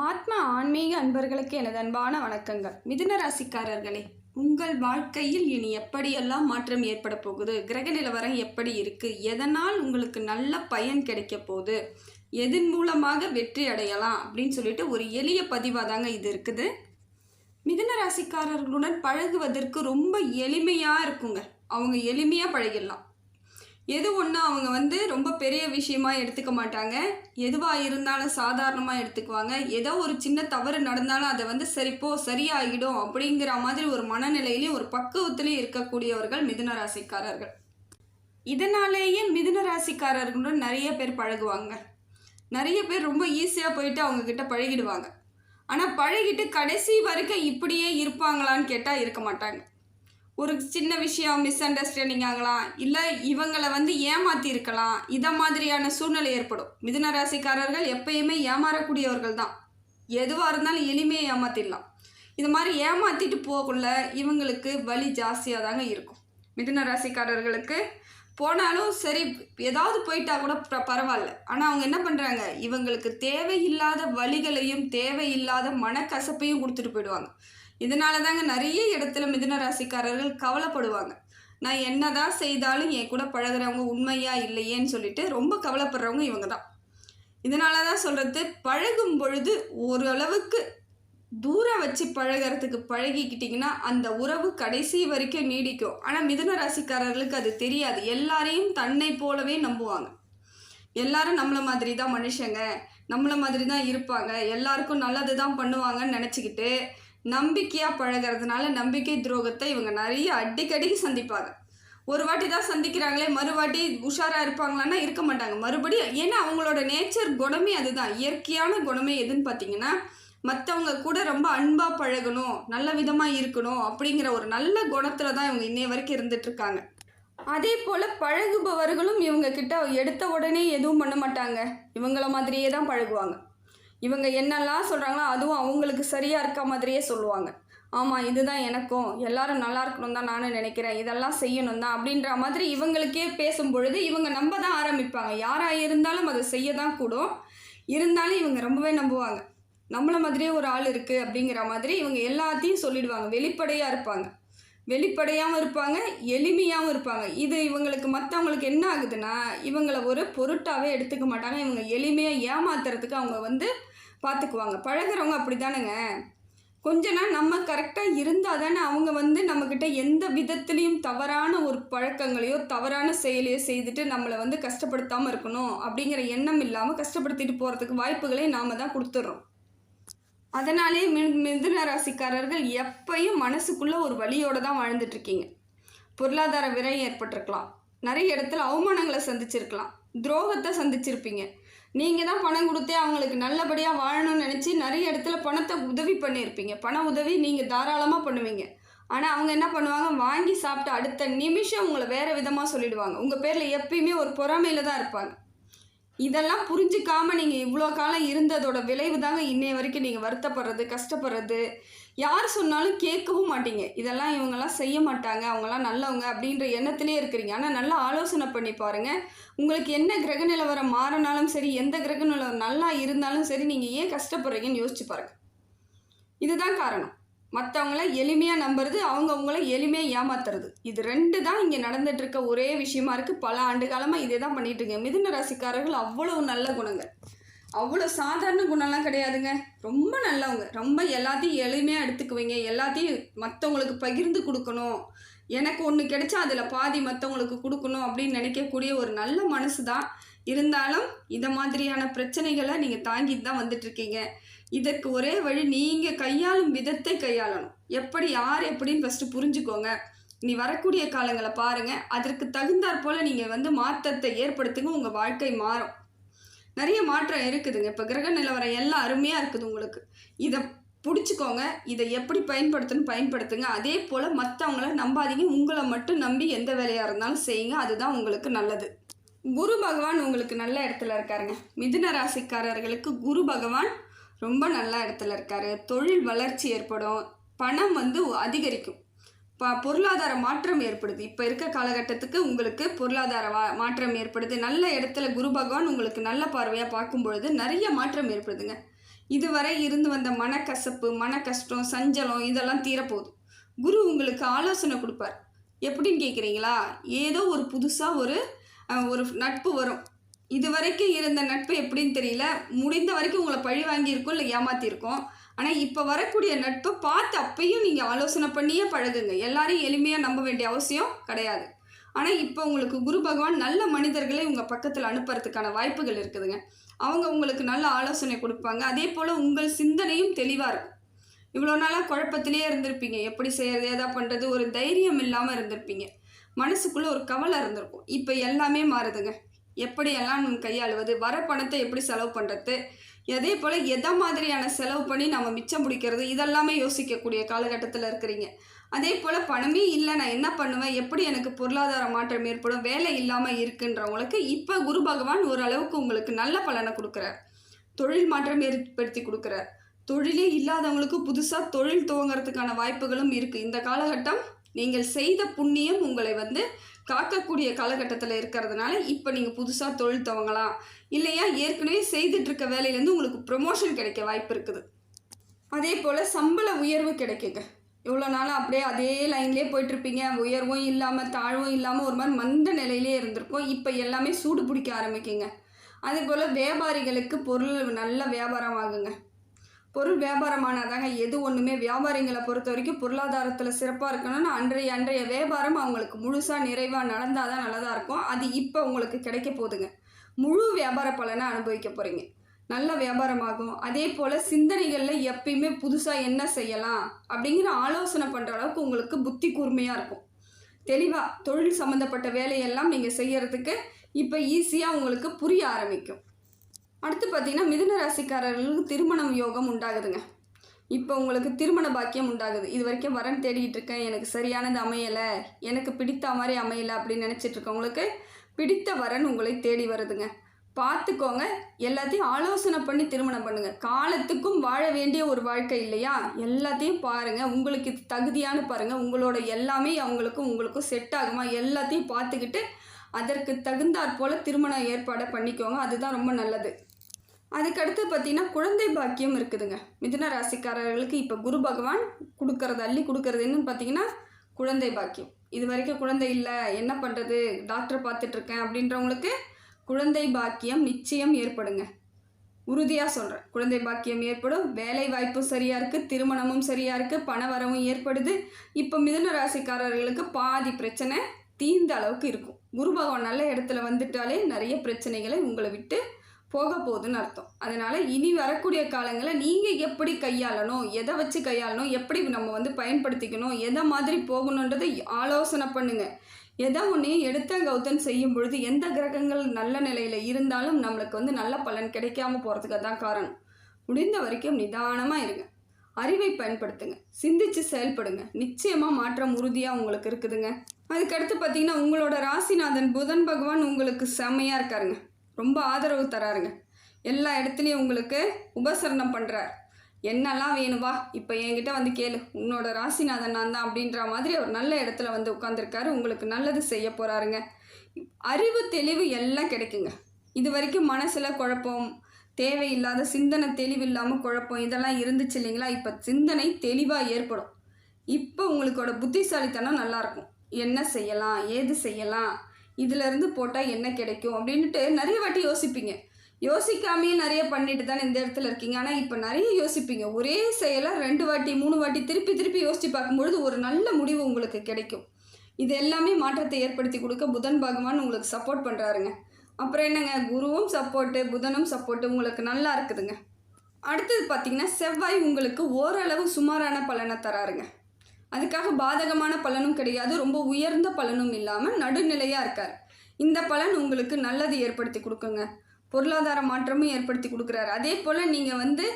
ஆத்ம ஆன்மீக அன்பர்களுக்கு எனது அன்பான வணக்கங்கள். மிதுன ராசிக்காரர்களே உங்கள் வாழ்க்கையில் இனி எப்படியெல்லாம் மாற்றம் ஏற்பட போகுது? கிரக நிலவரம் எப்படி இருக்கு? எதனால் உங்களுக்கு நல்ல பயன் கிடைக்க போகுது? எதன் மூலமாக வெற்றி அடையலாம்? அப்படின்னு சொல்லிட்டு ஒரு எளிய பதிவாக தாங்க இது இருக்குது. மிதுன ராசிக்காரர்களுடன் பழகுவதற்கு ரொம்ப எளிமையாக இருக்குங்க. அவங்க எளிமையாக பழகிடலாம். எது ஒன்று அவங்க வந்து ரொம்ப பெரிய விஷயமா எடுத்துக்க மாட்டாங்க. எதுவாக இருந்தாலும் சாதாரணமாக எடுத்துக்குவாங்க. ஏதோ ஒரு சின்ன தவறு நடந்தாலும் அதை வந்து சரிப்போ சரியாகிடும் அப்படிங்கிற மாதிரி ஒரு மனநிலையிலையும் ஒரு பக்குவத்திலையும் இருக்கக்கூடியவர்கள் மிதுன ராசிக்காரர்கள். இதனாலேயே மிதுன ராசிக்காரர்களும் நிறைய பேர் பழகுவாங்க. நிறைய பேர் ரொம்ப ஈஸியாக போயிட்டு அவங்கக்கிட்ட பழகிடுவாங்க. ஆனால் பழகிட்டு கடைசி வரைக்கும் இப்படியே இருப்பாங்களான்னு கேட்டால் இருக்க மாட்டாங்க. ஒரு சின்ன விஷயம் மிஸ் அண்டர்ஸ்டாண்டிங் ஆகலாம். இல்லை இவங்களை வந்து ஏமாத்தி இருக்கலாம் இதை மாதிரியான சூழ்நிலை ஏற்படும். மிதுன ராசிக்காரர்கள் எப்பயுமே ஏமாறக்கூடியவர்கள் தான். எதுவாக இருந்தாலும் எளிமையை ஏமாத்திடலாம். இது மாதிரி ஏமாத்திட்டு போகக்குள்ள இவங்களுக்கு வலி ஜாஸ்தியாக தாங்க இருக்கும். மிதுன ராசிக்காரர்களுக்கு போனாலும் சரி ஏதாவது போயிட்டா கூட ப- பரவாயில்ல. ஆனால் அவங்க என்ன பண்ணுறாங்க இவங்களுக்கு தேவையில்லாத வலிகளையும் தேவையில்லாத மனக்கசப்பையும் கொடுத்துட்டு போயிடுவாங்க. இதனால தாங்க நிறைய இடத்துல மிதுன ராசிக்காரர்கள் கவலைப்படுவாங்க. நான் என்னதான் செய்தாலும் என் கூட பழகுறவங்க உண்மையா இல்லையேன்னு சொல்லிட்டு ரொம்ப கவலைப்படுறவங்க இவங்க தான் இதனால தான் சொல்கிறது பழகும் பொழுது ஓரளவுக்கு தூரம் வச்சு பழகிறதுக்கு பழகிக்கிட்டிங்கன்னா அந்த உறவு கடைசி வரைக்கும் நீடிக்கும். ஆனால் மிதுன ராசிக்காரர்களுக்கு அது தெரியாது. எல்லாரையும் தன்னை போலவே நம்புவாங்க. எல்லாரும் நம்மளை மாதிரி தான் மனுஷங்க. நம்மளை மாதிரி தான் இருப்பாங்க. எல்லாருக்கும் நல்லது தான் பண்ணுவாங்கன்னு நினச்சிக்கிட்டு நம்பிக்கையாக பழகிறதுனால நம்பிக்கை துரோகத்தை இவங்க நிறைய அடிக்கடிக்கு சந்திப்பாங்க. ஒரு வாட்டி தான் சந்திக்கிறாங்களே மறுவாட்டி உஷாராக இருப்பாங்களான்னா இருக்க மாட்டாங்க. மறுபடியும் ஏன்னா அவங்களோட நேச்சர் குணமே அதுதான். இயற்கையான குணமே எதுன்னு பார்த்தீங்கன்னா மற்றவங்க கூட ரொம்ப அன்பாக பழகணும் நல்ல விதமாக இருக்கணும் அப்படிங்கிற ஒரு நல்ல குணத்தில் தான் இவங்க இன்னைய வரைக்கும் இருந்துட்டுருக்காங்க அதே போல் பழகுபவர்களும் இவங்க கிட்ட எடுத்த உடனே எதுவும் பண்ண மாட்டாங்க. இவங்கள மாதிரியே தான் பழகுவாங்க. இவங்க என்னெல்லாம் சொல்கிறாங்களோ அதுவும் அவங்களுக்கு சரியாக இருக்க மாதிரியே சொல்லுவாங்க. ஆமாம் இதுதான் எனக்கும். எல்லாரும் நல்லா இருக்கணும் தான் நானும் நினைக்கிறேன். இதெல்லாம் செய்யணும் தான் அப்படின்ற மாதிரி இவங்களுக்கே பேசும் பொழுது இவங்க நம்ப தான் ஆரம்பிப்பாங்க. யாராக இருந்தாலும் அதை செய்ய தான் கூடும். இருந்தாலும் இவங்க ரொம்பவே நம்புவாங்க. நம்மள மாதிரியே ஒரு ஆள் இருக்குது அப்படிங்கிற மாதிரி இவங்க எல்லாத்தையும் சொல்லிடுவாங்க. வெளிப்படையாக இருப்பாங்க. வெளிப்படையாகவும் இருப்பாங்க எளிமையாகவும் இருப்பாங்க. இது இவங்களுக்கு மற்றவங்களுக்கு என்ன ஆகுதுன்னா இவங்களை ஒரு பொருட்டாகவே எடுத்துக்க மாட்டாங்க. இவங்க எளிமையாக ஏமாத்துறதுக்கு அவங்க வந்து பார்த்துக்குவாங்க பழகுறவங்க அப்படி தானுங்க கொஞ்ச நாள் நம்ம கரெக்டாக இருந்தால் தானே அவங்க வந்து நம்மக்கிட்ட எந்த விதத்துலேயும் தவறான ஒரு பழக்கங்களையோ தவறான செயலையோ செய்துட்டு நம்மளை வந்து கஷ்டப்படுத்தாமல் இருக்கணும் அப்படிங்கிற எண்ணம் இல்லாமல் கஷ்டப்படுத்திட்டு போகிறதுக்கு வாய்ப்புகளை நாம் தான் கொடுத்துட்றோம். அதனாலே மி மிதுன ராசிக்காரர்கள் எப்பயும் மனசுக்குள்ளே ஒரு வழியோடு தான் வாழ்ந்துட்டு இருக்கீங்க பொருளாதார விரை ஏற்பட்டிருக்கலாம். நிறைய இடத்துல அவமானங்களை சந்திச்சிருக்கலாம். துரோகத்தை சந்திச்சிருப்பீங்க. நீங்கள் தான் பணம் கொடுத்தே அவங்களுக்கு நல்லபடியாக வாழணும்னு நினச்சி நிறைய இடத்துல பணத்தை உதவி பண்ணியிருப்பீங்க. பண உதவி நீங்கள் தாராளமாக பண்ணுவீங்க. ஆனால் அவங்க என்ன பண்ணுவாங்க? வாங்கி சாப்பிட்டு அடுத்த நிமிஷம் உங்களை வேறு விதமாக சொல்லிடுவாங்க. உங்கள் பேரில் எப்பயுமே ஒரு பொறாமையில் தான் இருப்பாங்க. இதெல்லாம் புரிஞ்சிக்காமல் நீங்கள் இவ்வளோ காலம் இருந்ததோட விளைவு தாங்க இன்னைய வரைக்கும் நீங்கள் வருத்தப்படுறது கஷ்டப்படுறது. யார் சொன்னாலும் கேட்கவும் மாட்டீங்க. இதெல்லாம் இவங்கெல்லாம் செய்ய மாட்டாங்க. அவங்கெல்லாம் நல்லவங்க அப்படின்ற எண்ணத்திலே இருக்கிறீங்க. ஆனால் நல்லா ஆலோசனை பண்ணி பாருங்கள் உங்களுக்கு என்ன கிரக நிலவரம் மாறினாலும் சரி எந்த கிரக நிலவரம் நல்லா இருந்தாலும் சரி நீங்கள் ஏன் கஷ்டப்படுறீங்கன்னு யோசிச்சு பாருங்கள் இதுதான் காரணம். மற்றவங்கள எளிமையாக நம்புறது அவங்க அவங்கள எளிமையாக ஏமாத்துறது. இது ரெண்டு தான் இங்கே நடந்துட்டு இருக்க ஒரே விஷயமா இருக்குது பல ஆண்டு காலமாக இதே தான் பண்ணிட்டு இருக்கீங்க மிதுன ராசிக்காரர்கள் அவ்வளவு நல்ல குணங்கள். அவ்வளோ சாதாரண குணம்லாம் கிடையாதுங்க. ரொம்ப நல்லவங்க. ரொம்ப எல்லாத்தையும் எளிமையாக எடுத்துக்குவீங்க. எல்லாத்தையும் மற்றவங்களுக்கு பகிர்ந்து கொடுக்கணும். எனக்கு ஒன்று கிடைச்சா அதில் பாதி மற்றவங்களுக்கு கொடுக்கணும் அப்படின்னு நினைக்கக்கூடிய ஒரு நல்ல மனசு தான் இருந்தாலும் இந்த மாதிரியான பிரச்சனைகளை நீங்கள் தாங்கிட்டு தான் வந்துட்டுருக்கீங்க இதற்கு ஒரே வழி நீங்கள் கையாளும் விதத்தை கையாளணும். எப்படி யார் எப்படின்னு ஃபஸ்ட்டு புரிஞ்சுக்கோங்க. நீ வரக்கூடிய காலங்களை பாருங்கள் அதற்கு தகுந்தாற் போல் நீங்கள் வந்து மாற்றத்தை ஏற்படுத்துங்க. உங்கள் வாழ்க்கை மாறும். நிறைய மாற்றம் இருக்குதுங்க. இப்போ கிரக நிலவரம் எல்லாம் அருமையாக இருக்குது உங்களுக்கு. இதை பிடிச்சிக்கோங்க. இதை எப்படி பயன்படுத்தணும் பயன்படுத்துங்க. அதே போல் மற்றவங்கள நம்பாதீங்க. உங்களை மட்டும் நம்பி எந்த வேலையாக இருந்தாலும் செய்யுங்க. அதுதான் உங்களுக்கு நல்லது. குரு பகவான் உங்களுக்கு நல்ல இடத்துல இருக்காருங்க. மிதுன ராசிக்காரர்களுக்கு குரு பகவான் ரொம்ப நல்ல இடத்துல இருக்காரு. தொழில் வளர்ச்சி ஏற்படும். பணம் வந்து அதிகரிக்கும். பொருளாதார மாற்றம் ஏற்படுது. இப்போ இருக்க காலகட்டத்துக்கு உங்களுக்கு பொருளாதார மாற்றம் ஏற்படுது. நல்ல இடத்துல குரு பகவான் உங்களுக்கு நல்ல பார்வையாக பார்க்கும் பொழுது நிறைய மாற்றம் ஏற்படுதுங்க. இதுவரை இருந்து வந்த மனக்கசப்பு மன கஷ்டம் சஞ்சலம் இதெல்லாம் தீரப்போகுது. குரு உங்களுக்கு ஆலோசனை கொடுப்பார். எப்படின்னு கேட்குறீங்களா ஏதோ ஒரு புதுசாக ஒரு ஒரு நட்பு வரும். இது வரைக்கும் இருந்த நட்பு எப்படின்னு தெரியல. முடிந்த வரைக்கும் உங்களை பழி வாங்கியிருக்கோம் இல்லை ஏமாத்திருக்கோம் ஆனால் இப்போ வரக்கூடிய நட்பை பார்த்து அப்பயும் நீங்கள் ஆலோசனை பண்ணியே பழகுங்க. எல்லாரையும் எளிமையாக நம்ப வேண்டிய அவசியம் கிடையாது. ஆனால் இப்போ உங்களுக்கு குரு பகவான் நல்ல மனிதர்களை உங்கள் பக்கத்தில் அனுப்புறதுக்கான வாய்ப்புகள் இருக்குதுங்க. அவங்க உங்களுக்கு நல்ல ஆலோசனை கொடுப்பாங்க. அதே போல் உங்கள் சிந்தனையும் தெளிவாக இருக்கும். இவ்வளோ நாளாக குழப்பத்திலே இருந்திருப்பீங்க. எப்படி செய்கிறது எதா பண்ணுறது ஒரு தைரியம் இல்லாமல் இருந்திருப்பீங்க. மனசுக்குள்ளே ஒரு கவலை இருந்திருக்கும். இப்போ எல்லாமே மாறுதுங்க. எப்படியெல்லாம் நம்ம கையாளுவது வர பணத்தை எப்படி செலவு பண்ணுறது அதே போல் எதை மாதிரியான செலவு பண்ணி நம்ம மிச்சம் பிடிக்கிறது இதெல்லாமே யோசிக்கக்கூடிய காலகட்டத்தில் இருக்கிறீங்க. அதே போல் பணமே இல்லை நான் என்ன பண்ணுவேன்? எப்படி எனக்கு பொருளாதார மாற்றம் ஏற்படும்? வேலை இல்லாமல் இருக்குன்றவங்களுக்கு இப்போ குரு பகவான் ஓரளவுக்கு உங்களுக்கு நல்ல பலனை கொடுக்குறார். தொழில் மாற்றம் ஏற்படுத்தி கொடுக்குறார். தொழிலே இல்லாதவங்களுக்கு புதுசாக தொழில் துவங்கிறதுக்கான வாய்ப்புகளும் இருக்குது இந்த காலகட்டம் நீங்கள் செய்த புண்ணியம் உங்களை வந்து காக்கக்கூடிய காலகட்டத்தில் இருக்கிறதுனால இப்போ நீங்கள் புதுசாக தொழில் துவங்கலாம். இல்லையா? ஏற்கனவே செய்துட்ருக்க வேலையிலேருந்து உங்களுக்கு ப்ரொமோஷன் கிடைக்க வாய்ப்பு இருக்குது. அதே போல் சம்பள உயர்வு கிடைக்குங்க. இவ்வளோ நாள் அப்படியே அதே லைன்லேயே போயிட்டுருப்பீங்க. உயர்வும் இல்லாமல் தாழ்வும் இல்லாமல் ஒரு மாதிரி மந்த நிலையிலே இருந்திருக்கும் இப்போ எல்லாமே சூடு பிடிக்க ஆரம்பிக்குங்க. அதே போல் வியாபாரிகளுக்கு பொருள் நல்ல வியாபாரம் ஆகுங்க. பொருள் வியாபாரமானதாங்க. எது ஒன்றுமே வியாபாரிங்களை பொறுத்த வரைக்கும் பொருளாதாரத்தில் சிறப்பாக இருக்கணும்னு அன்றைய அன்றைய வியாபாரம் அவங்களுக்கு முழுசாக நிறைவாக நடந்தால் தான் நல்லதாக இருக்கும். அது இப்போ உங்களுக்கு கிடைக்க போகுதுங்க. முழு வியாபார பலனை அனுபவிக்க போகிறீங்க நல்ல வியாபாரமாகும். அதே போல் சிந்தனைகளில் எப்பயுமே புதுசாக என்ன செய்யலாம் அப்படிங்கிற ஆலோசனை பண்ணுற அளவுக்கு உங்களுக்கு புத்தி கூர்மையாக இருக்கும். தெளிவாக தொழில் சம்மந்தப்பட்ட வேலையெல்லாம் நீங்கள் செய்கிறதுக்கு இப்போ ஈஸியாக உங்களுக்கு புரிய ஆரம்பிக்கும். அடுத்து பார்த்தீங்கன்னா மிதுன ராசிக்காரர்களுக்கு திருமணம் யோகம் உண்டாகுதுங்க. இப்போ உங்களுக்கு திருமண பாக்கியம் உண்டாகுது. இது வரைக்கும் வரன் தேடிக்கிட்டு இருக்கேன். எனக்கு சரியானது அமையலை. எனக்கு பிடித்த மாதிரி அமையலை அப்படின்னு நினச்சிட்டு இருக்கவங்களுக்கு பிடித்த வரன் உங்களை தேடி வருதுங்க. பார்த்துக்கோங்க. எல்லாத்தையும் ஆலோசனை பண்ணி திருமணம் பண்ணுங்க. காலத்துக்கும் வாழ வேண்டிய ஒரு வாழ்க்கை இல்லையா? எல்லாத்தையும் பாருங்க. உங்களுக்கு இது தகுதியான பாருங்க. உங்களோட எல்லாமே அவங்களுக்கும் உங்களுக்கும் செட் ஆகுமா? எல்லாத்தையும் பார்த்துக்கிட்டு அதற்கு தகுந்தாற் போல திருமண ஏற்பாடை பண்ணிக்கோங்க. அதுதான் ரொம்ப நல்லது. அதுக்கடுத்து பார்த்தீங்கன்னா குழந்தை பாக்கியம் இருக்குதுங்க. மிதுன ராசிக்காரர்களுக்கு இப்போ குரு பகவான் கொடுக்கறது அள்ளி கொடுக்கறது என்னன்னு பார்த்தீங்கன்னா குழந்தை பாக்கியம். இது வரைக்கும் குழந்தை இல்லை என்ன பண்ணுறது டாக்டர் பார்த்துட்ருக்கேன் அப்படின்றவங்களுக்கு குழந்தை பாக்கியம் நிச்சயம் ஏற்படுங்க. உறுதியாக சொல்கிறேன் குழந்தை பாக்கியம் ஏற்படும். வேலை வாய்ப்பும் சரியாக இருக்குது திருமணமும் சரியாக இருக்குது பண வரவும் ஏற்படுது. இப்போ மிதுன ராசிக்காரர்களுக்கு பாதி பிரச்சனை தீர்ந்த அளவுக்கு இருக்கும். குரு பகவான் நல்ல இடத்துல வந்துட்டாலே நிறைய பிரச்சனைகளை உங்களை விட்டு போக போகுதுன்னு அர்த்தம். அதனால் இனி வரக்கூடிய காலங்களில் நீங்கள் எப்படி கையாளணும் எதை வச்சு கையாளணும் எப்படி நம்ம வந்து பயன்படுத்திக்கணும் எதை மாதிரி போகணுன்றதை ஆலோசனை பண்ணுங்கள் எதை ஒன்றையும் எடுத்த கௌதம் செய்யும் பொழுது எந்த கிரகங்கள் நல்ல நிலையில் இருந்தாலும் நம்மளுக்கு வந்து நல்ல பலன் கிடைக்காம போகிறதுக்கு தான் காரணம். முடிந்த வரைக்கும் நிதானமாக இருங்க. அறிவை பயன்படுத்துங்க. சிந்திச்சு செயல்படுங்க. நிச்சயமாக மாற்றம் உறுதியாக உங்களுக்கு இருக்குதுங்க. அதுக்கடுத்து பார்த்தீங்கன்னா உங்களோட ராசிநாதன் புதன் பகவான் உங்களுக்கு செம்மையாக இருக்காருங்க. ரொம்ப ஆதரவு தராருங்க. எல்லா இடத்துலையும் உங்களுக்கு உபசரணம் பண்ணுறார் என்னெல்லாம் வேணுவா இப்போ என்கிட்ட வந்து கேளு. உன்னோட ராசிநாதன் நான் தான் அப்படின்ற மாதிரி ஒரு நல்ல இடத்துல வந்து உட்காந்துருக்காரு உங்களுக்கு நல்லது செய்ய போகிறாருங்க அறிவு தெளிவு எல்லாம் கிடைக்குங்க. இது வரைக்கும் மனசில் குழப்பம் தேவையில்லாத சிந்தனை தெளிவு இல்லாமல் குழப்பம் இதெல்லாம் இருந்துச்சு இல்லைங்களா? இப்போ சிந்தனை தெளிவாக ஏற்படும். இப்போ உங்களுக்கோட புத்திசாலித்தனம் நல்லாயிருக்கும் என்ன செய்யலாம்? ஏது செய்யலாம்? இதிலேருந்து போட்டால் என்ன கிடைக்கும் அப்படின்ட்டு நிறைய வாட்டி யோசிப்பீங்க. யோசிக்காமையே நிறைய பண்ணிட்டு தானே இந்த இடத்துல இருக்கீங்க. ஆனால் இப்போ நிறைய யோசிப்பீங்க. ஒரே செயலாக ரெண்டு வாட்டி மூணு வாட்டி திருப்பி திருப்பி யோசித்து பார்க்கும்பொழுது ஒரு நல்ல முடிவு உங்களுக்கு கிடைக்கும். இது எல்லாமே மாற்றத்தை ஏற்படுத்தி கொடுக்க புதன் பகவான் உங்களுக்கு சப்போர்ட் பண்ணுறாருங்க அப்புறம் என்னங்க? குருவும் சப்போர்ட்டு புதனும் சப்போர்ட்டு உங்களுக்கு நல்லா இருக்குதுங்க. அடுத்தது பார்த்தீங்கன்னா செவ்வாய் உங்களுக்கு ஓரளவு சுமாரான பலனை தராருங்க. அதுக்காக பாதகமான பலனும் கிடையாது ரொம்ப உயர்ந்த பலனும் இல்லாமல் நடுநிலையாக இருக்கார். இந்த பலன் உங்களுக்கு நல்லது ஏற்படுத்தி கொடுக்குங்க. பொருளாதார மாற்றமும் ஏற்படுத்தி கொடுக்குறாரு. அதே போல் நீங்கள் வந்து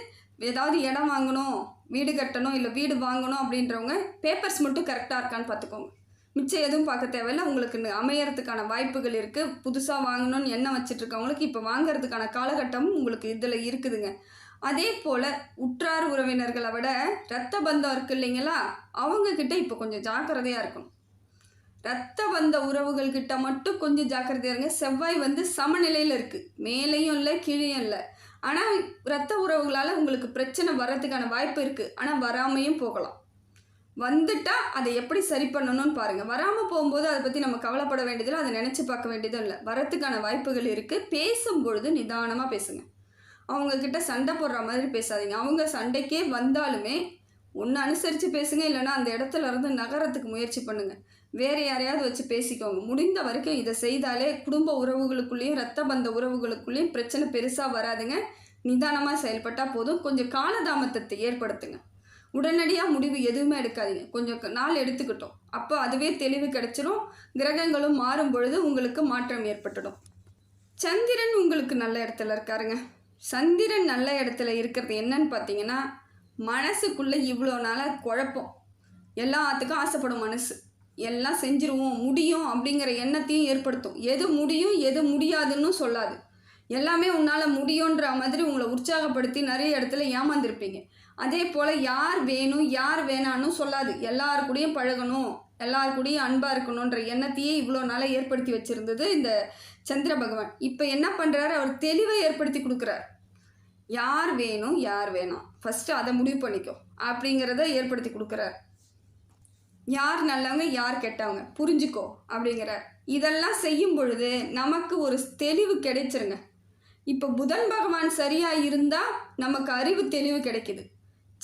ஏதாவது இடம் வாங்கணும் வீடு கட்டணும் இல்லை வீடு வாங்கணும் அப்படின்றவங்க பேப்பர்ஸ் மட்டும் கரெக்டாக இருக்கான்னு பார்த்துக்கோங்க. மிச்சம் எதுவும் பார்க்க தேவையில்ல. உங்களுக்கு அமையறதுக்கான வாய்ப்புகள் இருக்குது புதுசாக வாங்கணும்னு எண்ணம் வச்சுட்டு இருக்கவங்களுக்கு இப்போ வாங்குறதுக்கான காலகட்டமும் உங்களுக்கு இதில் இருக்குதுங்க. அதே போல் உற்றார் உறவினர்களை விட ரத்த பந்தம் இருக்கு இல்லைங்களா? அவங்கக்கிட்ட இப்போ கொஞ்சம் ஜாக்கிரதையாக இருக்கணும். ரத்த பந்த உறவுகள் கிட்ட மட்டும் கொஞ்சம் ஜாக்கிரதையாக இருங்க. செவ்வாய் வந்து சமநிலையில் இருக்குது மேலேயும் இல்லை கீழேயும் இல்லை. ஆனால் ரத்த உறவுகளால் உங்களுக்கு பிரச்சனை வர்றதுக்கான வாய்ப்பு இருக்குது ஆனால் வராமையும் போகலாம். வந்துட்டால் அதை எப்படி சரி பண்ணணும்னு பாருங்கள் வராமல் போகும்போது அதை பற்றி நம்ம கவலைப்பட வேண்டியதில்லை. அதை நினச்சி பார்க்க வேண்டியதும் இல்லை. வரத்துக்கான வாய்ப்புகள் இருக்குது பேசும்பொழுது நிதானமாக பேசுங்கள் அவங்கக்கிட்ட சண்டை போடுற மாதிரி பேசாதீங்க. அவங்க சண்டைக்கே வந்தாலுமே ஒன்று அனுசரித்து பேசுங்க இல்லைன்னா அந்த இடத்துல இருந்து நகரத்துக்கு முயற்சி பண்ணுங்கள் வேறு யாரையாவது வச்சு பேசிக்கோங்க. முடிந்த வரைக்கும் இதை செய்தாலே குடும்ப உறவுகளுக்குள்ளேயும் ரத்த பந்த உறவுகளுக்குள்ளேயும் பிரச்சனை பெருசாக வராதுங்க. நிதானமாக செயல்பட்டால் போதும். கொஞ்சம் காலதாமதத்தை ஏற்படுத்துங்க. உடனடியாக முடிவு எதுவுமே எடுக்காதீங்க. கொஞ்சம் நாள் எடுத்துக்கிட்டோம். அப்போ அதுவே தெளிவு கிடைச்சிரும். கிரகங்களும் மாறும் பொழுது உங்களுக்கு மாற்றம் ஏற்பட்டுடும். சந்திரன் உங்களுக்கு நல்ல இடத்துல இருக்காருங்க. சந்திரன் நல்ல இடத்துல இருக்கிறது என்னன்னு பார்த்தீங்கன்னா மனசுக்குள்ளே இவ்வளோ நாளாக குழப்பம். எல்லாத்துக்கும் ஆசைப்படும் மனசு. எல்லாம் செஞ்சிருவோம் முடியும் அப்படிங்கிற எண்ணத்தையும் ஏற்படுத்தும். எது முடியும் எது முடியாதுன்னு சொல்லாது. எல்லாமே உன்னால் முடியுன்ற மாதிரி உங்களை உற்சாகப்படுத்தி நிறைய இடத்துல ஏமாந்துருப்பீங்க. அதே போல் யார் வேணும் யார் வேணான்னு சொல்லாது. எல்லார் கூடயும் பழகணும் எல்லார் கூடயும் அன்பாக இருக்கணுன்ற எண்ணத்தையே இவ்வளோ நாளாக ஏற்படுத்தி வச்சுருந்தது இந்த சந்திர பகவான். இப்போ என்ன பண்ணுறாரு அவர் தெளிவை ஏற்படுத்தி கொடுக்குறார். யார் வேணும் யார் வேணாம். ஃபஸ்ட்டு அதை முடிவு பண்ணிக்கோ. அப்படிங்கிறத ஏற்படுத்தி கொடுக்குறார். யார் நல்லவங்க யார் கெட்டவங்க? புரிஞ்சுக்கோ அப்படிங்கிறார். இதெல்லாம் செய்யும் பொழுது நமக்கு ஒரு தெளிவு கிடைச்சிருங்க. இப்போ புதன் பகவான் சரியாக இருந்தால் நமக்கு அறிவு தெளிவு கிடைக்குது.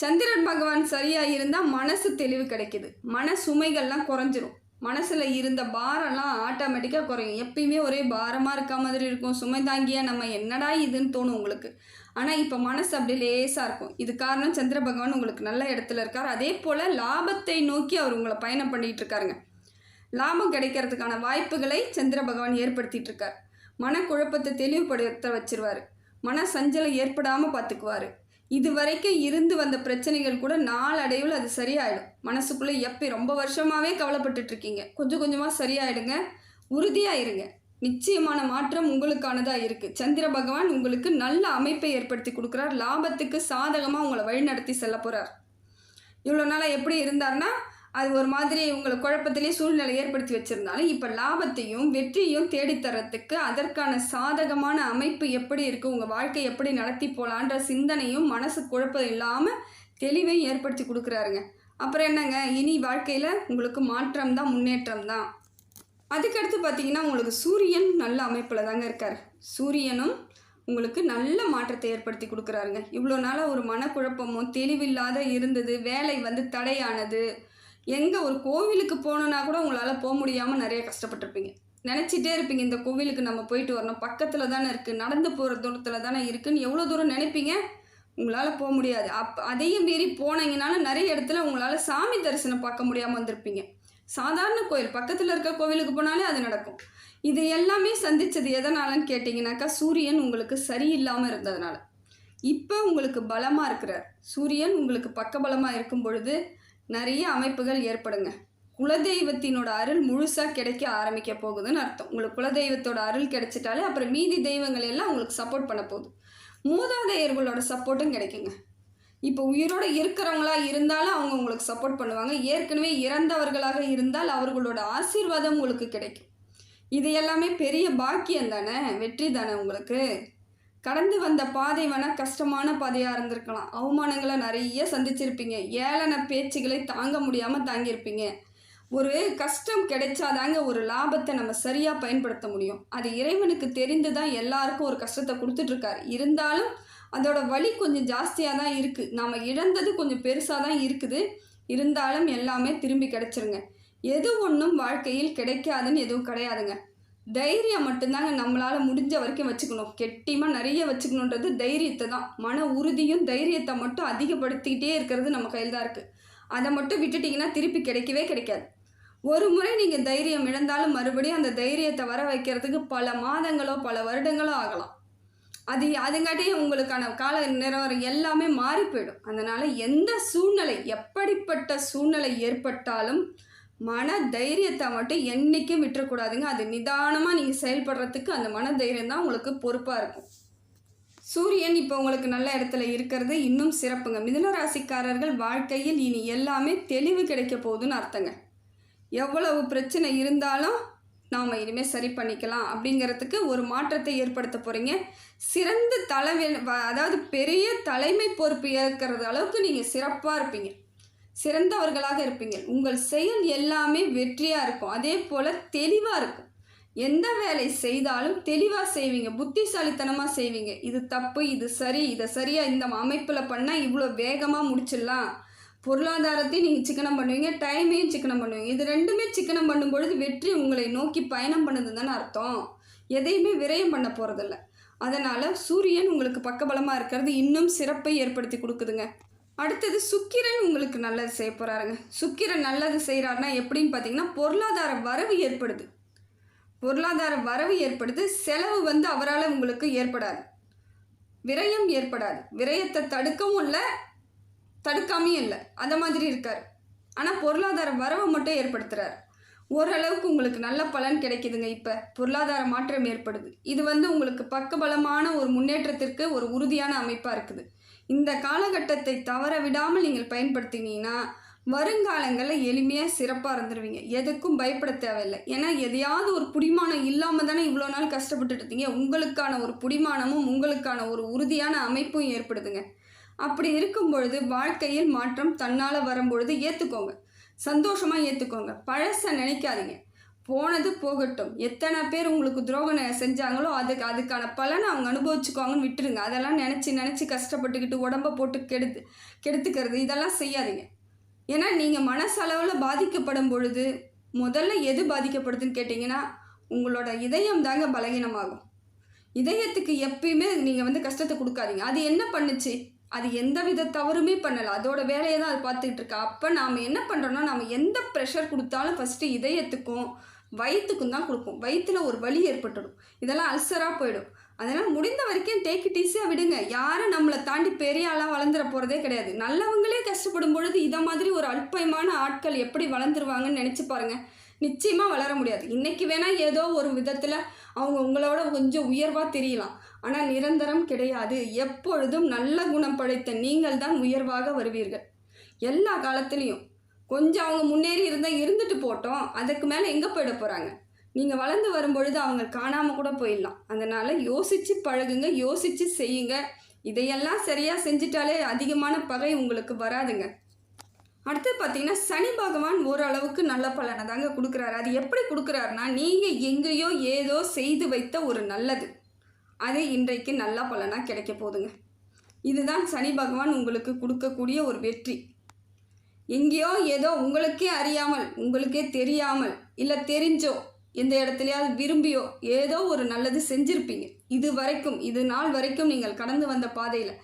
சந்திரன் பகவான் சரியாக இருந்தால் மனசு தெளிவு கிடைக்குது. மன சுமைகள்லாம் குறைஞ்சிரும். மனசில் இருந்த பாரம்லாம் ஆட்டோமேட்டிக்காக குறையும். எப்பயுமே ஒரே பாரமாக இருக்க மாதிரி இருக்கும். சுமை தாங்கியாக நம்ம என்னடா இதுன்னு தோணும் உங்களுக்கு. ஆனால் இப்போ மனசு அப்படி லேசாக இருக்கும். இது காரணம் சந்திர பகவான் உங்களுக்கு நல்ல இடத்துல இருக்கார். அதே போல் லாபத்தை நோக்கி அவர் உங்களை பயணம் பண்ணிகிட்டு இருக்காருங்க. லாபம் கிடைக்கிறதுக்கான வாய்ப்புகளை சந்திர பகவான் ஏற்படுத்திகிட்டு இருக்கார். மனக்குழப்பத்தை தெளிவுபடுத்த வச்சிருவார். மன சஞ்சலம் ஏற்படாமல் பார்த்துக்குவார் இது வரைக்கும் இருந்து வந்த பிரச்சனைகள் கூட நாளடைவில் அது சரியாயிடும். மனசுக்குள்ளே எப்போ ரொம்ப வருஷமாகவே கவலைப்பட்டுட்டு இருக்கீங்க கொஞ்சம் கொஞ்சமாக சரியாயிடுங்க. உறுதியாக இருங்க நிச்சயமான மாற்றம் உங்களுக்கானதாக இருக்குது சந்திர பகவான் உங்களுக்கு நல்ல அமைப்பை ஏற்படுத்தி கொடுக்குறார். லாபத்துக்கு சாதகமாக உங்களை வழிநடத்தி செல்ல போகிறார் இவ்வளோ நாளாக எப்படி இருந்தார்னா அது ஒரு மாதிரி உங்களை குழப்பத்திலே சூழ்நிலை ஏற்படுத்தி வச்சுருந்தாலும் இப்போ லாபத்தையும் வெற்றியும் தேடித்தரத்துக்கு அதற்கான சாதகமான அமைப்பு எப்படி இருக்குது உங்கள் வாழ்க்கை எப்படி நடத்தி போகலான்ற சிந்தனையும் மனசு குழப்பம் இல்லாமல் தெளிவையும் ஏற்படுத்தி கொடுக்குறாருங்க. அப்புறம் என்னங்க? இனி வாழ்க்கையில் உங்களுக்கு மாற்றம் தான் முன்னேற்றம் தான். அதுக்கடுத்து பார்த்தீங்கன்னா உங்களுக்கு சூரியன் நல்ல அமைப்பில் தாங்க இருக்கார். சூரியனும் உங்களுக்கு நல்ல மாற்றத்தை ஏற்படுத்தி கொடுக்குறாருங்க. இவ்வளோ நாளாக ஒரு மனக்குழப்பமும் தெளிவில்லாத இருந்தது வேலை வந்து தடையானது எங்கே ஒரு கோவிலுக்கு போகணுன்னா கூட உங்களால் போக முடியாமல் நிறைய கஷ்டப்பட்டிருப்பீங்க. நினச்சிட்டே இருப்பீங்க இந்த கோவிலுக்கு நம்ம போயிட்டு வரணும். பக்கத்தில் தானே இருக்குது நடந்து போகிற தூரத்தில் தானே இருக்குதுன்னு எவ்வளோ தூரம் நினைப்பீங்க? உங்களால் போக முடியாது. அப் அதையும் மீறி போனீங்கனாலும் நிறைய இடத்துல உங்களால் சாமி தரிசனம் பார்க்க முடியாமல் வந்திருப்பீங்க. சாதாரண கோயில் பக்கத்தில் இருக்க கோவிலுக்கு போனாலே அது நடக்கும். இது எல்லாமே சந்தித்தது எதனாலன்னு கேட்டிங்கனாக்கா சூரியன் உங்களுக்கு சரியில்லாமல் இருந்ததுனால. இப்போ உங்களுக்கு பலமாக இருக்கிறார். சூரியன் உங்களுக்கு பக்கபலமாக இருக்கும் பொழுது நிறைய அமைப்புகள் ஏற்படுங்க. குலதெய்வத்தினோட அருள் முழுசாக கிடைக்க ஆரம்பிக்க போகுதுன்னு அர்த்தம். உங்களுக்கு குலதெய்வத்தோட அருள் கிடைச்சிட்டாலே அப்புறம் மீதி தெய்வங்கள் எல்லாம் உங்களுக்கு சப்போர்ட் பண்ண போகுது. மூதாதையர்களோட சப்போர்ட்டும் கிடைக்குங்க. இப்போ உயிரோடு இருக்கிறவங்களா இருந்தாலும் அவங்க உங்களுக்கு சப்போர்ட் பண்ணுவாங்க. ஏற்கனவே இறந்தவர்களாக இருந்தால் அவர்களோட ஆசீர்வாதம் உங்களுக்கு கிடைக்கும். இது எல்லாமே பெரிய பாக்கியம் தானே? வெற்றி தானே உங்களுக்கு? கடந்து வந்த பாதை வேணால் கஷ்டமான பாதையாக இருந்திருக்கலாம். அவமானங்களை நிறைய சந்திச்சிருப்பீங்க. ஏளன பேச்சுகளை தாங்க முடியாமல் தாங்கியிருப்பீங்க. ஒரு கஷ்டம் கிடைச்சாதாங்க ஒரு லாபத்தை நம்ம சரியாக பயன்படுத்த முடியும். அது இறைவனுக்கு தெரிந்து தான் எல்லாருக்கும் ஒரு கஷ்டத்தை கொடுத்துட்ருக்காரு. இருந்தாலும் அதோட வலி கொஞ்சம் ஜாஸ்தியாக தான் இருக்குது நாம் இழந்தது கொஞ்சம் பெருசாக தான் இருக்குது. இருந்தாலும் எல்லாமே திரும்பி கிடச்சிருங்க. எது ஒன்றும் வாழ்க்கையில் கிடைக்காதுன்னு எதுவும் கிடையாதுங்க. தைரியம் மட்டும்தாங்க நம்மளால் முடிஞ்ச வரைக்கும் வச்சுக்கணும். கெட்டியமாக நிறைய வச்சுக்கணுன்றது தைரியத்தை தான். மன உறுதியும் தைரியத்தை மட்டும் அதிகப்படுத்திக்கிட்டே இருக்கிறது நம்ம கையில் தான் இருக்குது அதை மட்டும் விட்டுட்டிங்கன்னா திருப்பி கிடைக்கவே கிடைக்காது. ஒரு முறை நீங்கள் தைரியம் இழந்தாலும் மறுபடியும் அந்த தைரியத்தை வர வைக்கிறதுக்கு பல மாதங்களோ பல வருடங்களோ ஆகலாம். அது அதுங்காட்டியும் உங்களுக்கான கால நிலவரம் எல்லாமே மாறி போயிடும். அதனால் எந்த சூழ்நிலை எப்படிப்பட்ட சூழ்நிலை ஏற்பட்டாலும் மன தைரியத்தை மட்டும் என்றைக்கும் விட்டுறக்கூடாதுங்க. அது நிதானமாக நீங்கள் செயல்படுறதுக்கு அந்த மன தைரியம் தான் உங்களுக்கு பொறுப்பாக இருக்கும். சூரியன் இப்போ உங்களுக்கு நல்ல இடத்துல இருக்கிறது இன்னும் சிறப்புங்க. மிதுன ராசிக்காரர்கள் வாழ்க்கையில் இனி எல்லாமே தெளிவு கிடைக்க போகுதுன்னு அர்த்தங்க. எவ்வளவு பிரச்சனை இருந்தாலும் நாம் இனிமேல் சரி பண்ணிக்கலாம் அப்படிங்கிறதுக்கு ஒரு மாற்றத்தை ஏற்படுத்த போகிறீங்க சிறந்த தலைமை அதாவது பெரிய தலைமை பொறுப்பு ஏற்கிறது அளவுக்கு நீங்கள் சிறப்பாக இருப்பீங்க. சிறந்தவர்களாக இருப்பீங்க. உங்கள் செயல் எல்லாமே வெற்றியாக இருக்கும். அதே போல் தெளிவாக இருக்கும். எந்த வேலை செய்தாலும் தெளிவாக செய்வீங்க. புத்திசாலித்தனமாக செய்வீங்க. இது தப்பு இது சரி இதை சரியாக இந்த அமைப்பில் பண்ணால் இவ்வளோ வேகமாக முடிச்சிடலாம். பொருளாதாரத்தையும் நீங்கள் சிக்கனம் பண்ணுவீங்க. டைமையும் சிக்கனம் பண்ணுவீங்க. இது ரெண்டுமே சிக்கனம் பண்ணும்பொழுது வெற்றி உங்களை நோக்கி பயணம் பண்ணுது தானே அர்த்தம். எதையுமே விரயம் பண்ண போகிறதில்ல அதனால் சூரியன் உங்களுக்கு பக்கபலமாக இருக்கிறது. இன்னும் சிறப்பை ஏற்படுத்தி கொடுக்குதுங்க. அடுத்தது சுக்கிரன் உங்களுக்கு நல்லது செய்ய போகிறாருங்க சுக்கிரன் நல்லது செய்கிறாருன்னா எப்படின்னு பார்த்தீங்கன்னா பொருளாதார வரவு ஏற்படுது. பொருளாதார வரவு ஏற்படுது. செலவு வந்து அவரால் உங்களுக்கு ஏற்படாது. விரயம் ஏற்படாது. விரயத்தை தடுக்கவும் இல்லை தடுக்காமையும் இல்லை. அந்த மாதிரி இருக்கார். ஆனால் பொருளாதார வரவை மட்டும் ஏற்படுத்துகிறார் ஓரளவுக்கு உங்களுக்கு நல்ல பலன் கிடைக்குதுங்க இப்போ. பொருளாதார மாற்றம் ஏற்படுது. இது வந்து உங்களுக்கு பக்கபலமான ஒரு முன்னேற்றத்திற்கு ஒரு உறுதியான அமைப்பாக இருக்குது. இந்த காலகட்டத்தை தவற விடாமல் நீங்கள் பயன்படுத்தினீங்கன்னா வருங்காலங்களில் எளிமையாக சிறப்பாக இருந்துருவீங்க. எதுக்கும் பயப்பட தேவையில்லை. ஏன்னா எதையாவது ஒரு புடிமானம் இல்லாமல் தானே இவ்வளோ நாள் கஷ்டப்பட்டு இருந்தீங்க. உங்களுக்கான ஒரு புடிமானமும் உங்களுக்கான ஒரு உறுதியான அமைப்பும் ஏற்படுதுங்க. அப்படி இருக்கும் பொழுது வாழ்க்கையில் மாற்றம் தன்னால் வரும்பொழுது ஏற்றுக்கோங்க சந்தோஷமாக ஏற்றுக்கோங்க பழசை நினைக்காதீங்க. போனது போகட்டும். எத்தனை பேர் உங்களுக்கு துரோகம் செஞ்சாங்களோ அதுக்கு அதுக்கான பலனை அவங்க அனுபவிச்சுக்குவாங்கன்னு விட்டுருங்க. அதெல்லாம் நினச்சி நினச்சி கஷ்டப்பட்டுக்கிட்டு உடம்ப போட்டு கெடுத்து கெடுத்துக்கிறது. இதெல்லாம் செய்யாதீங்க. ஏன்னா நீங்கள் மனசளவில் பாதிக்கப்படும் பொழுது முதல்ல எது பாதிக்கப்படுதுன்னு கேட்டிங்கன்னா உங்களோட இதயம் தாங்க பலகீனமாகும். இதயத்துக்கு எப்பயுமே நீங்கள் வந்து கஷ்டத்தை கொடுக்காதீங்க. அது என்ன பண்ணுச்சு? அது எந்த வித தவறுமே பண்ணலை. அதோட வேலையை தான் அது பார்த்துக்கிட்டு இருக்கா. அப்போ நாம் என்ன பண்ணுறோன்னா நம்ம எந்த ப்ரெஷர் கொடுத்தாலும் ஃபஸ்ட்டு இதயத்துக்கும் வயிற்றுக்கும் தான் கொடுப்போம் வயிற்றில் ஒரு வலி ஏற்பட்டுடும். இதெல்லாம் அல்சராக போயிடும். அதனால் முடிந்த வரைக்கும் டேக் இட் ஈஸியாக விடுங்க. யாரும் நம்மளை தாண்டி பெரிய ஆளாக வளர்ந்துட போகிறதே கிடையாது. நல்லவங்களே கஷ்டப்படும் பொழுது இதை மாதிரி ஒரு அல்பயமான ஆட்கள் எப்படி வளர்ந்துருவாங்கன்னு நினச்சி பாருங்கள் நிச்சயமாக வளர முடியாது. இன்றைக்கி வேணால் ஏதோ ஒரு விதத்தில் அவங்க உங்களோட கொஞ்சம் உயர்வாக தெரியலாம். ஆனால் நிரந்தரம் கிடையாது. எப்பொழுதும் நல்ல குணம் படைத்த நீங்கள் தான் உயர்வாக வருவீர்கள். எல்லா காலத்துலேயும் கொஞ்சம் அவங்க முன்னேறி இருந்தால் இருந்துட்டு போட்டோம். அதுக்கு மேலே எங்கே போயிட போகிறாங்க நீங்கள் வளர்ந்து வரும்பொழுது அவங்க காணாமல் கூட போயிடலாம். அதனால் யோசித்து பழகுங்க யோசித்து செய்யுங்க. இதையெல்லாம் சரியாக செஞ்சிட்டாலே அதிகமான பகை உங்களுக்கு வராதுங்க. அடுத்து பார்த்தீங்கன்னா சனி பகவான் ஓரளவுக்கு நல்ல பலனை தாங்க கொடுக்குறாரு. அது எப்படி கொடுக்குறாருன்னா நீங்கள் எங்கேயோ ஏதோ செய்து வைத்த ஒரு நல்லது. அது இன்றைக்கு நல்ல பலனாக கிடைக்க போகுதுங்க. இதுதான் சனி பகவான் உங்களுக்கு கொடுக்கக்கூடிய ஒரு வெற்றி. எங்கேயோ ஏதோ உங்களுக்கே அறியாமல் உங்களுக்கே தெரியாமல் இல்லை தெரிஞ்சோ எந்த இடத்துலையாவது விரும்பியோ ஏதோ ஒரு நல்லது செஞ்சுருப்பீங்க. இது வரைக்கும் இது நாள் வரைக்கும் நீங்கள் கடந்து வந்த பாதையில்.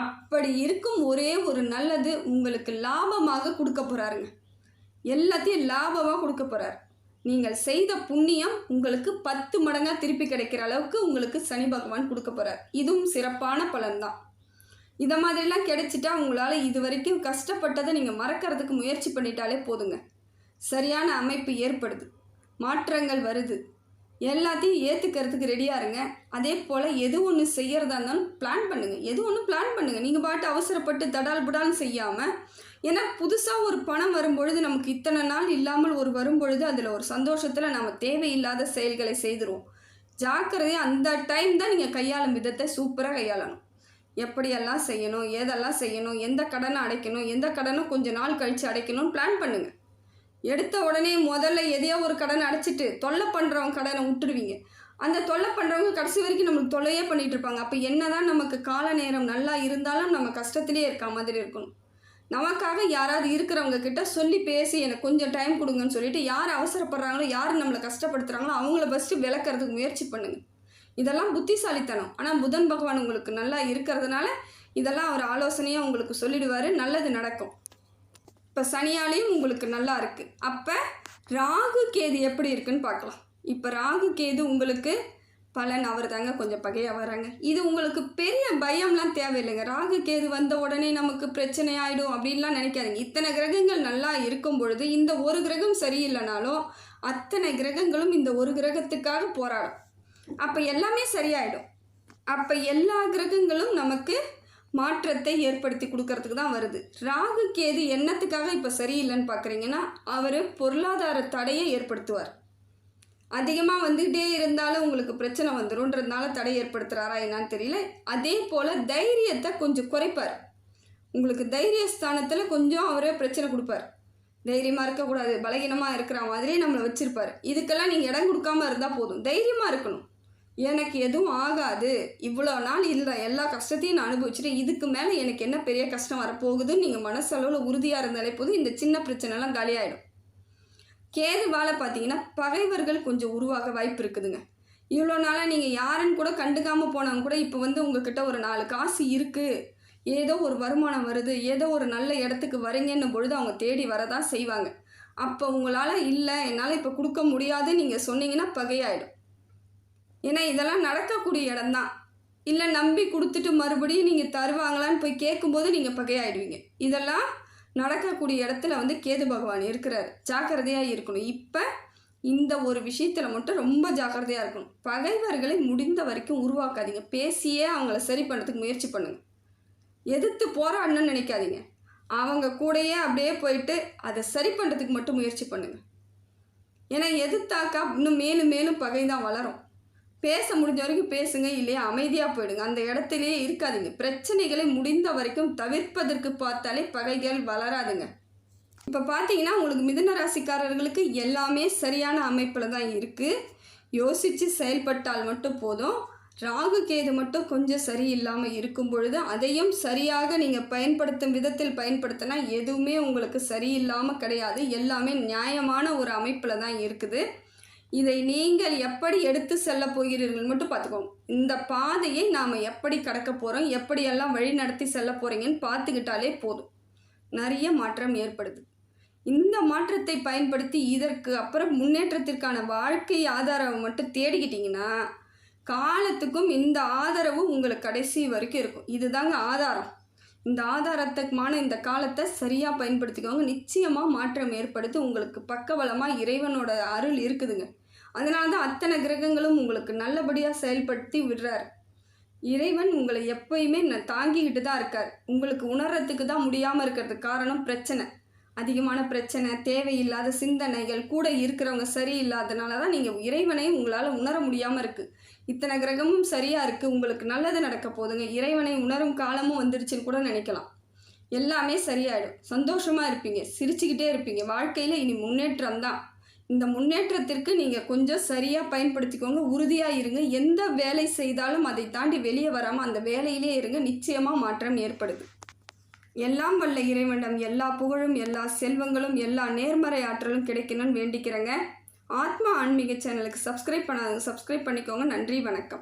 அப்படி இருக்கும் ஒரே ஒரு நல்லது உங்களுக்கு லாபமாக கொடுக்க போகிறாருங்க எல்லாத்தையும் லாபமாக கொடுக்க போகிறார் நீங்கள் செய்த புண்ணியம் உங்களுக்கு பத்து மடங்காக திருப்பி கிடைக்கிற அளவுக்கு உங்களுக்கு சனி பகவான் கொடுக்க போகிறார் இதுவும் சிறப்பான பலன்தான். இதை மாதிரிலாம் கிடைச்சிட்டா உங்களால் இது வரைக்கும் கஷ்டப்பட்டதை நீங்கள் மறக்கிறதுக்கு முயற்சி பண்ணிட்டாலே போதுங்க. சரியான அமைப்பு ஏற்படுது. மாற்றங்கள் வருது. எல்லாத்தையும் ஏற்றுக்கிறதுக்கு ரெடியாக இருங்க. அதே போல் எது ஒன்று செய்கிறதா இருந்தாலும் பிளான் பண்ணுங்கள் எது ஒன்று பிளான் பண்ணுங்கள் நீங்கள் பாட்டு அவசரப்பட்டு தடால் புடால்னு செய்யாமல் ஏன்னா புதுசாக ஒரு பணம் வரும்பொழுது நமக்கு இத்தனை நாள் இல்லாமல் ஒரு வரும்பொழுது அதில் ஒரு சந்தோஷத்தில் நம்ம தேவையில்லாத செயல்களை செய்துருவோம். ஜாக்கிரதையாக அந்த டைம் தான் நீங்கள் கையாளும் விதத்தை சூப்பராக கையாளணும். எப்படியெல்லாம் செய்யணும் ஏதெல்லாம் செய்யணும் எந்த கடனை அடைக்கணும் எந்த கடனும் கொஞ்ச நாள் கழித்து அடைக்கணும்னு பிளான் பண்ணுங்கள் எடுத்த உடனே முதல்ல எதையோ ஒரு கடனை அடைச்சிட்டு தொல்லை பண்ணுறவங்க கடனை விட்டுடுவீங்க அந்த தொல்லை பண்ணுறவங்க கடைசி வரைக்கும் நம்மளுக்கு தொல்லையே பண்ணிகிட்டு இருப்பாங்க. அப்போ என்னதான் நமக்கு கால நேரம் நல்லா இருந்தாலும் நம்ம கஷ்டத்திலே இருக்க மாதிரி இருக்கணும். நமக்காக யாராவது இருக்கிறவங்க கிட்ட சொல்லி பேசி எனக்கு கொஞ்சம் டைம் கொடுங்கன்னு சொல்லிட்டு யார் அவசரப்படுறாங்களோ யார் நம்மளை கஷ்டப்படுத்துகிறாங்களோ அவங்கள ஃபஸ்ட்டு விளக்கறதுக்கு முயற்சி பண்ணுங்கள் இதெல்லாம் புத்திசாலித்தனம். ஆனால் புதன் பகவான் உங்களுக்கு நல்லா இருக்கிறதுனால இதெல்லாம் அவர் ஆலோசனையாக உங்களுக்கு சொல்லிடுவார். நல்லது நடக்கும். இப்போ சனியாலையும் உங்களுக்கு நல்லா இருக்குது அப்போ ராகு கேது எப்படி இருக்குன்னு பார்க்கலாம். இப்போ ராகு கேது உங்களுக்கு பலன் அவர் தாங்க கொஞ்சம் பகையாக வராங்க. இது உங்களுக்கு பெரிய பயம்லாம் தேவையில்லைங்க. ராகு கேது வந்த உடனே நமக்கு பிரச்சனை ஆகிடும் அப்படின்லாம் நினைக்காதீங்க. இத்தனை கிரகங்கள் நல்லா இருக்கும் பொழுது இந்த ஒரு கிரகம் சரியில்லைனாலும் அத்தனை கிரகங்களும் இந்த ஒரு கிரகத்துக்காக போராடும். அப்போ எல்லாமே சரியாயிடும். அப்போ எல்லா கிரகங்களும் நமக்கு மாற்றத்தை ஏற்படுத்தி கொடுக்கறதுக்கு தான் வருது. ராகு கேது என்னத்துக்காக இப்போ சரியில்லைன்னு பார்க்குறீங்கன்னா அவர் பொருளாதார தடையை ஏற்படுத்துவார். அதிகமாக வந்துக்கிட்டே இருந்தாலும் உங்களுக்கு பிரச்சனை வந்துடும்ன்றதுனால தடை ஏற்படுத்துகிறாரா என்னன்னு தெரியல. அதே போல் தைரியத்தை கொஞ்சம் குறைப்பார். உங்களுக்கு தைரிய ஸ்தானத்தில் கொஞ்சம் அவரே பிரச்சனை கொடுப்பார். தைரியமாக இருக்கக்கூடாது பலகீனமாக இருக்கிற மாதிரி நம்மளை வச்சுருப்பார். இதுக்கெல்லாம் நீங்கள் இடம் கொடுக்காம இருந்தால் போதும். தைரியமாக இருக்கணும். எனக்கு எதுவும் ஆகாது. இவ்வளோ நாள் இல்லை. எல்லா கஷ்டத்தையும் நான் அனுபவிச்சுட்டு இதுக்கு மேலே எனக்கு என்ன பெரிய கஷ்டம் வரப்போகுதுன்னு நீங்கள் மனசளவில் உறுதியாக இருந்தாலே போதும். இந்த சின்ன பிரச்சனைலாம் காலியாயிடும். கேதுவால் பார்த்தீங்கன்னா பகைவர்கள் கொஞ்சம் உருவாக வாய்ப்பு இருக்குதுங்க. இவ்வளோ நாளாக நீங்கள் யாருன்னு கூட கண்டுக்காமல் போனவங்க கூட இப்போ வந்து உங்ககிட்ட ஒரு நாலு காசு இருக்குது ஏதோ ஒரு வருமானம் வருது. ஏதோ ஒரு நல்ல இடத்துக்கு வரீங்கன்னும் பொழுது அவங்க தேடி வரதான் செய்வாங்க. அப்போ உங்களால் இல்லை. என்னால் இப்போ கொடுக்க முடியாதுன்னு நீங்கள் சொன்னீங்கன்னா பகையாயிடும். ஏன்னா இதெல்லாம் நடக்கக்கூடிய இடம்தான். இல்லை நம்பி கொடுத்துட்டு மறுபடியும் நீங்கள் தருவாங்களான்னு போய் கேட்கும்போது நீங்கள் பகையாயிடுவீங்க. இதெல்லாம் நடக்கக்கூடிய இடத்துல வந்து கேது பகவான் இருக்கிறார். ஜாக்கிரதையாக இருக்கணும். இப்போ இந்த ஒரு விஷயத்தில் மட்டும் ரொம்ப ஜாக்கிரதையாக இருக்கணும். பகைவர்களை முடிந்த வரைக்கும் உருவாக்காதீங்க. பேசியே அவங்கள சரி பண்ணுறதுக்கு முயற்சி பண்ணுங்கள் எதிர்த்து போராடணும்னு நினைக்காதீங்க. அவங்க கூடயே அப்படியே போயிட்டு அதை சரி பண்ணுறதுக்கு மட்டும் முயற்சி பண்ணுங்கள் ஏன்னா எதிர்த்தாக்கா இன்னும் மேலும் மேலும் பகை தான் வளரும். பேச முடிஞ்ச வரைக்கும் பேசுங்க இல்லையா? அமைதியாக போயிடுங்க. அந்த இடத்துலையே இருக்காதுங்க. பிரச்சனைகளை முடிந்த வரைக்கும் தவிர்ப்பதற்கு பார்த்தாலே பகைகள் வளராதுங்க. இப்போ பார்த்தீங்கன்னா உங்களுக்கு மிதன ராசிக்காரர்களுக்கு எல்லாமே சரியான அமைப்பில் தான் இருக்குது யோசித்து செயல்பட்டால் மட்டும் போதும். ராகு கேது மட்டும் கொஞ்சம் சரியில்லாமல் இருக்கும் பொழுது அதையும் சரியாக நீங்கள் பயன்படுத்தும் விதத்தில் பயன்படுத்தினா எதுவுமே உங்களுக்கு சரியில்லாமல் கிடையாது. எல்லாமே நியாயமான ஒரு அமைப்பில் தான் இருக்குது. இதை நீங்கள் எப்படி எடுத்து செல்ல போகிறீர்கள் மட்டும் பார்த்துக்கோங்க. இந்த பாதையை நாம் எப்படி கடக்க போகிறோம் எப்படியெல்லாம் வழி நடத்தி செல்ல போகிறீங்கன்னு பார்த்துக்கிட்டாலே போதும். நிறைய மாற்றம் ஏற்படுது. இந்த மாற்றத்தை பயன்படுத்தி இதற்கு அப்புறம் முன்னேற்றத்திற்கான வாழ்க்கை ஆதாரம் மட்டும் தேடிக்கிட்டிங்கன்னா காலத்துக்கும் இந்த ஆதரவு உங்களுக்கு கடைசி வரைக்கும் இருக்கும். இதுதாங்க ஆதாரம். இந்த ஆதாரத்துக்குமான இந்த காலத்தை சரியாக பயன்படுத்திக்கோங்க. நிச்சயமாக மாற்றம் ஏற்படுத்தி உங்களுக்கு பக்கபலமாக இறைவனோட அருள் இருக்குதுங்க. அதனால தான் அத்தனை கிரகங்களும் உங்களுக்கு நல்லபடியாக செயல்படுத்தி விடுறார். இறைவன் உங்களை எப்பயுமே ந- தாங்கிக்கிட்டு தான் இருக்கார். உங்களுக்கு உணர்றதுக்கு தான் முடியாமல் இருக்கிறதுக்கு காரணம் பிரச்சனை. அதிகமான பிரச்சனை தேவையில்லாத சிந்தனைகள் கூட இருக்கிறவங்க சரியில்லாதனால தான் நீங்கள் இறைவனை உங்களால் உணர முடியாமல் இருக்குது இத்தனை கிரகமும் சரியாக இருக்குது உங்களுக்கு நல்லது நடக்க போதுங்க. இறைவனை உணரும் காலமும் வந்துருச்சுன்னு கூட நினைக்கலாம். எல்லாமே சரியாயிடும். சந்தோஷமாக இருப்பீங்க. சிரிச்சுக்கிட்டே இருப்பீங்க. வாழ்க்கையில் இனி முன்னேற்றம் தான். இந்த முன்னேற்றத்திற்கு நீங்கள் கொஞ்சம் சரியாக பயன்படுத்திக்கோங்க உறுதியாக இருங்க. எந்த வேலை செய்தாலும் அதை தாண்டி வெளியே வராமல் அந்த வேலையிலே இருங்க. நிச்சயமாக மாற்றம் ஏற்படுது. எல்லாம் வல்ல இறைவனிடம் எல்லா புகழும் எல்லா செல்வங்களும் எல்லா நேர்மறை ஆற்றலும் கிடைக்கணும்னு வேண்டிக்கிறேங்க. ஆத்மா ஆன்மீக சேனலுக்கு சப்ஸ்கிரைப் பண்ண சப்ஸ்கிரைப் பண்ணிக்கோங்க. நன்றி வணக்கம்.